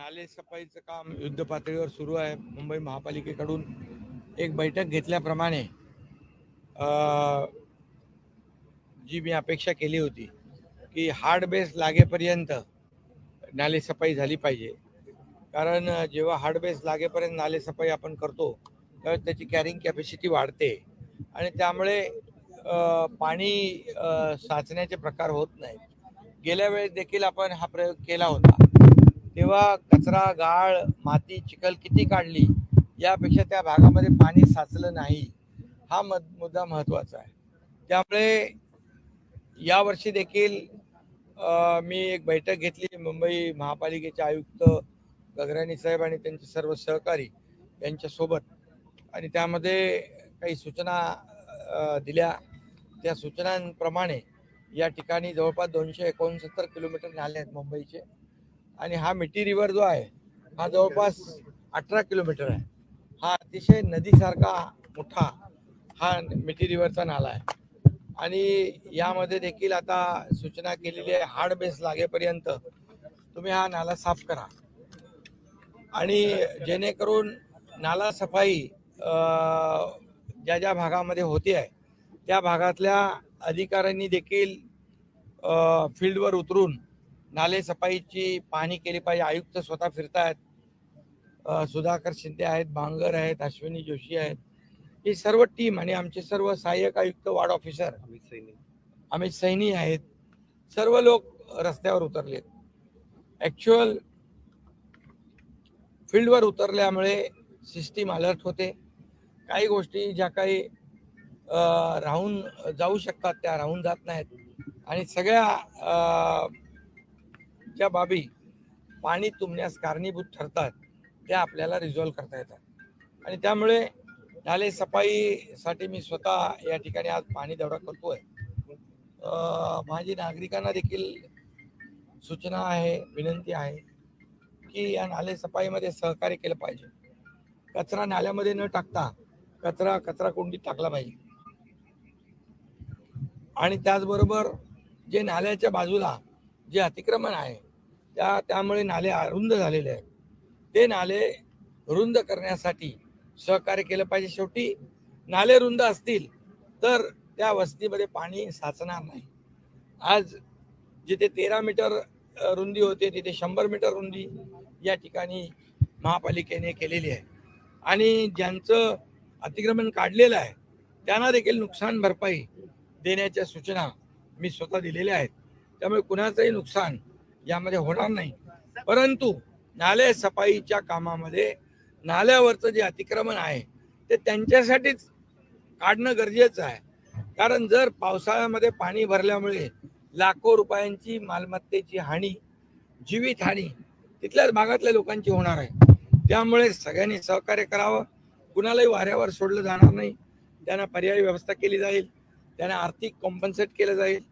नाले सफाईचं काम युद्ध पातळीवर सुरू आहे. मुंबई महापालिकेकडून एक बैठक घेतल्याप्रमाणे जी मी अपेक्षा केली होती की हार्ड बेस लागेपर्यंत नाले सफाई झाली पाहिजे. कारण जेव्हा हार्ड बेस लागेपर्यंत नाले सफाई आपण करतो त्यावेळेस त्याची कॅरिंग कॅपॅसिटी वाढते. आणि त्यामुळे पाणी साचण्याचे प्रकार होत नाहीत. गेल्या वेळेस देखील आपण हा प्रयोग केला होता. तेव्हा कचरा गाळ माती चिखल किती काढली यापेक्षा त्या भागामध्ये पाणी साचलं नाही. हा मद मुद्दा महत्त्वाचा आहे. त्यामुळे यावर्षी देखील मी एक बैठक घेतली मुंबई महापालिकेचे आयुक्त गगराणी साहेब आणि त्यांचे सर्व सहकारी यांच्यासोबत. आणि त्यामध्ये काही सूचना दिल्या. त्या सूचनांप्रमाणे या ठिकाणी जवळपास दोनशे एकोणसत्तर किलोमीटर नाले आहेत मुंबईचे. आणि हा मिठी रिव्हर जो आहे हा जवळपास अठरा किलोमीटर आहे. हा अतिशय नदीसारखा मोठा हा मिठी रिव्हरचा नाला आहे. आणि यामध्ये देखील आता सूचना केलेली आहे हार्ड बेस लागेपर्यंत तुम्ही हा नाला साफ करा. आणि जेणेकरून नाला सफाई ज्या ज्या भागामध्ये होते आहे त्या भागातल्या अधिकाऱ्यांनी देखील फील्डवर उतरून नाले सफाईची पाहणी केली पाहिजे. आयुक्त स्वतः फिरतायत. सुधाकर शिंदे आहेत बांगर आहेत अश्विनी जोशी आहेत. ही सर्व टीम आणि आमचे सर्व सहाय्यक आयुक्त वार्ड ऑफिसर अमित सैनी. आहेत. सर्व लोक रस्त्यावर उतरलेत. ऍक्च्युअल फील्डवर उतरल्यामुळे सिस्टीम अलर्ट होते. काही गोष्टी ज्या काही राहून जाऊ शकतात त्या राहून जात नाहीत. आणि सगळ्या ज्या बाबी पाणी तुंबण्यास कारणीभूत ठरतात त्या आपल्याला रिझॉल्व्ह करता येतात. आणि त्यामुळे नाले सफाईसाठी मी स्वतः या ठिकाणी आज पाणी दौरा करतोय. आहे माझी नागरिकांना देखील सूचना आहे विनंती आहे की या नाले सफाईमध्ये सहकार्य केलं पाहिजे. कचरा नाल्यामध्ये न टाकता कचरा कचरा कुंडीत टाकला पाहिजे. आणि त्याचबरोबर जे नाल्याच्या बाजूला जे अतिक्रमण आहे त्या त्यामुळे नाले अरुंद झालेले आहेत. ते नाले रुंद करण्यासाठी सहकार्य केलं पाहिजे शेवटी. नाले रुंद असतील तर त्या वस्तीमध्ये पाणी साचणार नाही. आज जिथे तेरा मीटर रुंदी होते तिथे शंभर मीटर रुंदी या ठिकाणी महापालिकेने केलेली आहे. आणि ज्यांचं अतिक्रमण काढलेलं आहे त्यांना देखील नुकसान भरपाई देण्याच्या सूचना मी स्वतः दिलेल्या आहेत. त्यामुळे कुणाचंही नुकसान यामध्ये होणार नाही. परंतु नाले सफाईच्या कामामध्ये नाल्यावरचं जे अतिक्रमण आहे ते त्यांच्यासाठीच काढणं गरजेचं आहे. कारण जर पावसाळ्यामध्ये पाणी भरल्यामुळे लाखो रुपयांची मालमत्तेची हानी जीवित हानी तिथल्याच भागातल्या लोकांची होणार आहे. त्यामुळे सगळ्यांनी सहकार्य करावं. कुणालाही वाऱ्यावर सोडलं जाणार नाही. त्यांना पर्यायी व्यवस्था केली जाईल. त्यांना आर्थिक कॉम्पन्सेट केलं जाईल.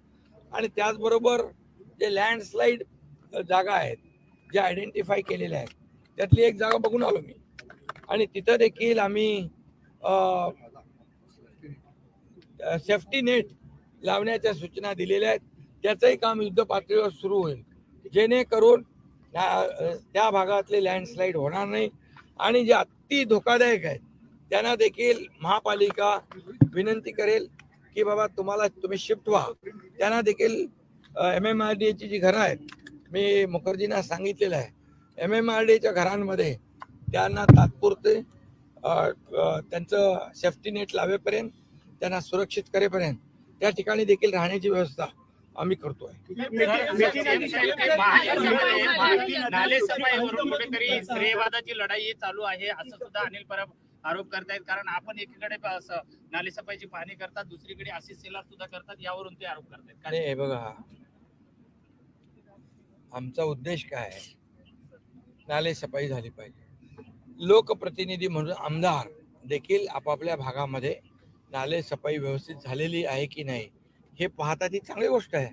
आणि त्याचबरोबर जे लँडस्लाईड जागा आहेत ज्या आयडेंटिफाय केलेल्या आहेत त्यातली एक जागा बघून आलो मी. आणि तिथं देखील आम्ही सेफ्टी नेट लावण्याच्या सूचना दिलेल्या आहेत. त्याचंही काम युद्ध पातळीवर सुरू होईल. जेणेकरून त्या त्या भागातले लँडस्लाईड होणार नाही. आणि जे अति धोकादायक आहेत त्यांना देखील महापालिका विनंती करेल की बाबा तुम्हाला तुम्ही शिफ्ट व्हा. त्यांना देखील एम एम आर डी एची जी घरं आहेत मी मुखर्जींना सांगितलेलं आहे. एम एम आर डीच्या घरांमध्ये त्यांना तात्पुरते त्यांचं सेफ्टी नेट लावेपर्यंत त्यांना सुरक्षित करेपर्यंत त्या ठिकाणी देखील राहण्याची व्यवस्था आम्ही करतोय. नाले सफाईवरून कुठेतरी लढाई चालू आहे असं सुद्धा अनिल परब आरोप करतायत कारण आपण एकीकडे नालेसफाईची असं पाहणी करतात दुसरीकडे आशिष सेलार सुद्धा करतात यावरून ते आरोप करतायत आणि हे बघा. आमचा उद्देश काय नालेसफाई नाले सफाई झाली पाहिजे. लोकप्रतिनिधी म्हणून आमदार देखील आपापल्या भागामध्ये नाले सफाई व्यवस्थित झालेली आहे की नाही हे पाहता ही चांगली गोष्ट आहे.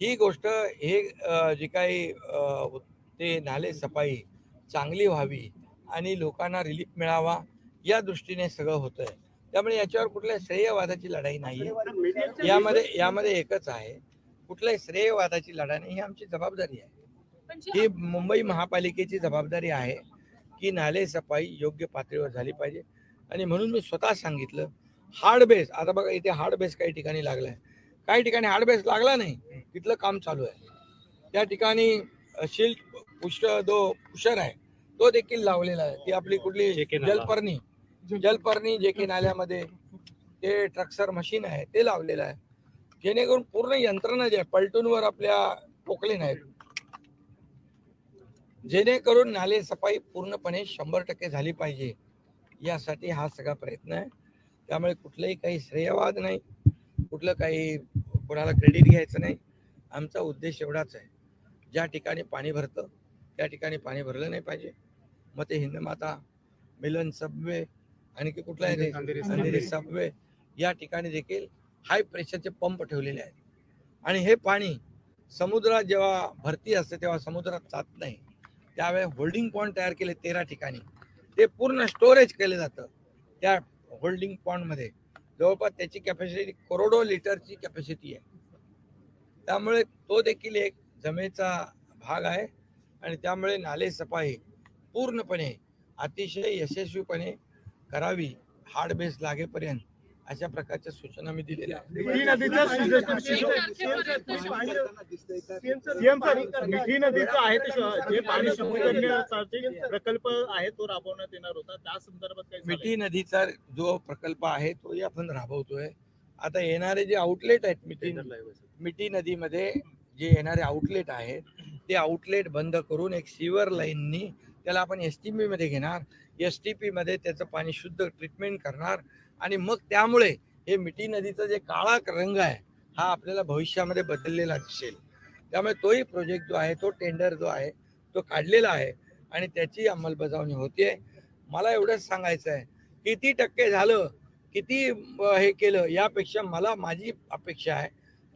ही गोष्ट हे जी जे काही ते नाले सफाई चांगली व्हावी आणि लोकांना रिलीफ मिळावा या दृष्टीने सगळं होतंय. त्यामुळे याच्यावर कुठल्या श्रेयवादाची लढाई नाही. यामध्ये यामध्ये एकच आहे कुठल्याही श्रेयवादाची लढाई नाही ही आमची जबाबदारी आहे. ही मुंबई महापालिकेची जबाबदारी आहे की नाले सफाई योग्य पातळीवर झाली पाहिजे. आणि म्हणून मी स्वतः सांगितलं हार्ड बेस आता बघा इथे हार्ड बेस काही ठिकाणी लागलाय. काही ठिकाणी हार्ड बेस लागला नाही तिथलं काम चालू आहे. त्या ठिकाणी शिल्ड पुष्ट जो पुषर आहे तो देखील लावलेला आहे. ती आपली कुठली. जलपर्णी जलपर्णी जे की नाल्यामध्ये ते ट्रक्सर मशीन आहे ते लावलेलं आहे. जेणेकरून पूर्ण यंत्रणा जी आहे पलटूनवर आपल्या पोकले नाहीत. जेणेकरून नाले सफाई पूर्णपणे शंभर टक्के झाली पाहिजे. यासाठी हा सगळा प्रयत्न आहे. त्यामुळे कुठलंही काही श्रेयवाद नाही. कुठलं काही कोणाला क्रेडिट घ्यायचं नाही. आमचा उद्देश एवढाच आहे. ज्या ठिकाणी पाणी भरतं त्या ठिकाणी पाणी भरलं नाही पाहिजे. मग ते हिंदमाता मिलन सबवे आणखी कुठला आहे ते अंधेरी सबवे या ठिकाणी देखील हाय प्रेशरचे पंप ठेवलेले आहेत. आणि हे पाणी समुद्रात जेव्हा भरती असते तेव्हा समुद्रात जात नाही. त्यावेळी होल्डिंग पॉईंट तयार केले तेरा ठिकाणी. ते पूर्ण स्टोरेज केलं जातं. त्या होल्डिंग पॉईंटमध्ये जवळपास त्याची कॅपॅसिटी करोडो लिटरची कॅपॅसिटी आहे. त्यामुळे तो देखील एक जमेचा भाग आहे. आणि त्यामुळे नाले सफाई पूर्णपणे अतिशय यशस्वीपणे करावी हार्ड बेस लागेपर्यंत अशा प्रकारच्या सूचना मी दिलेल्या प्रकल्प आहे तो राबवण्यात येणार होता. त्या संदर्भात? मिठी नदीचा जो प्रकल्प आहे तोही आपण राबवतोय. आता येणारे जे आउटलेट आहेत मिठी मिठी नदीमध्ये जे येणारे आउटलेट आहेत ते आउटलेट बंद करून एक सिवर लाईननी त्याला आपण एस टी पीमध्ये घेणार. एस टी पीमध्ये त्याचं पाणी शुद्ध ट्रीटमेंट करणार. आणि मग त्यामुळे हे मिठी नदीचा जे काळा रंग आहे हा आपल्याला भविष्यामध्ये बदललेला दिसेल. त्यामुळे तोही प्रोजेक्ट जो आहे तो टेंडर जो आहे तो काढलेला आहे आणि त्याची अंमलबजावणी होते मला एवढंच सांगायचं आहे किती टक्के झालं किती हे केलं यापेक्षा मला माझी अपेक्षा आहे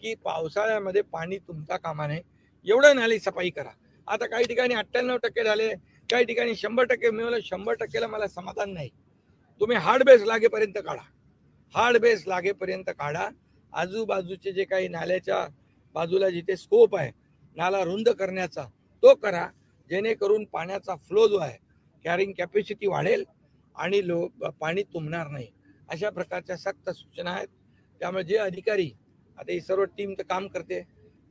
की पावसाळ्यामध्ये पाणी तुमचा कामा नये. एवढं नाली सफाई करा. आता काही ठिकाणी अठ्ठ्याण्णव टक्के झाले काही ठिकाणी शंभर टक्के मिळवलं शंभर टक्केला मला समाधान नाही. तुम्ही हार्ड बेस लागेपर्यंत काढा. हार्ड बेस लागेपर्यंत काढा. आजूबाजूचे जे काही नाल्याच्या बाजूला जिथे स्कोप आहे नाला रुंद करण्याचा तो करा. जेणेकरून पाण्याचा फ्लो जो आहे कॅरिंग कॅपॅसिटी वाढेल आणि लो पाणी तुंबणार नाही. अशा प्रकारच्या सक्त सूचना आहेत. त्यामुळे जे अधिकारी आता ही सर्व टीम तर काम करते.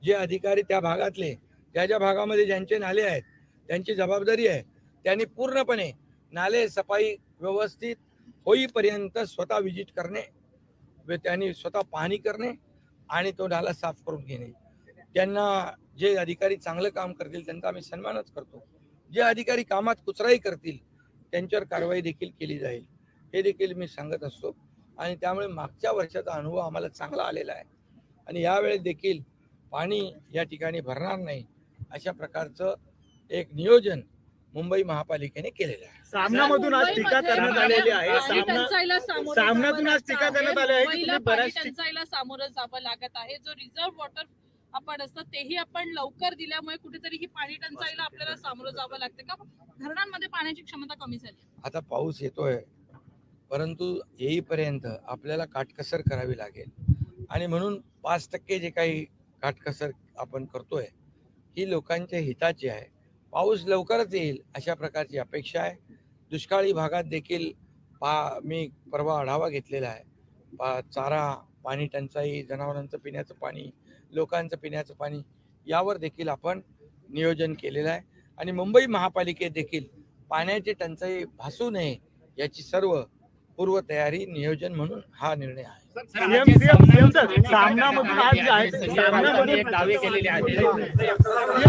जे अधिकारी त्या भागातले ज्या ज्या भागामध्ये ज्यांचे नाले आहेत त्यांची जबाबदारी आहे त्यांनी पूर्णपणे नाले सफाई व्यवस्थित होईपर्यंत स्वतः विजिट करणे व त्यांनी स्वतः पाहणी करणे आणि तो नाला साफ करून घेणे. त्यांना जे अधिकारी चांगलं काम करतील त्यांचा आम्ही सन्मानच करतो. जे अधिकारी कामात कुचराई करतील त्यांच्यावर कारवाई देखील केली जाईल. हे देखील मी सांगत असतो. आणि त्यामुळे मागच्या वर्षाचा अनुभव आम्हाला चांगला आलेला आहे. आणि यावेळेस देखील पाणी या ठिकाणी भरणार नाही अशा प्रकारचं एक नियोजन मुंबई महापालिकेने केलेलं आहे. सामनामधून आज टीका करण्यात आलेली आहे. सामना सामन्यातून आज टीका करण्यात आली आहे बऱ्याच टंचाईला सामोरं जावं लागत आहे. जो रिझर्व्ह वॉटर आपण असतं तेही आपण लवकर दिल्यामुळे कुठेतरी ही पाणी टंचाईला आपल्याला सामोरं जावं लागतं का? धरणांमध्ये पाण्याची क्षमता कमी झाली आता पाऊस येतोय परंतु येईपर्यंत आपल्याला काटकसर करावी लागेल. आणि म्हणून पाच टक्के जे काही काटकसर आपण करतोय ही लोकांच्या हिताची आहे. पाऊस लवकरच येईल अशा प्रकारची अपेक्षा आहे. दुष्काळी भागात देखील पा मी परवा आढावा घेतलेला आहे. पा चारा पाणी टंचाई जनावरांचं पिण्याचं पाणी लोकांचं पिण्याचं पाणी यावर देखील आपण नियोजन केलेलं आहे. आणि मुंबई महापालिकेत देखील पाण्याची टंचाई भासू नये याची सर्व पूर्वतयारी नियोजन म्हणून हा निर्णय आहे. सीएम सीएम सामनामधून आज जे आहे सामनामधून दावे केलेले आहेत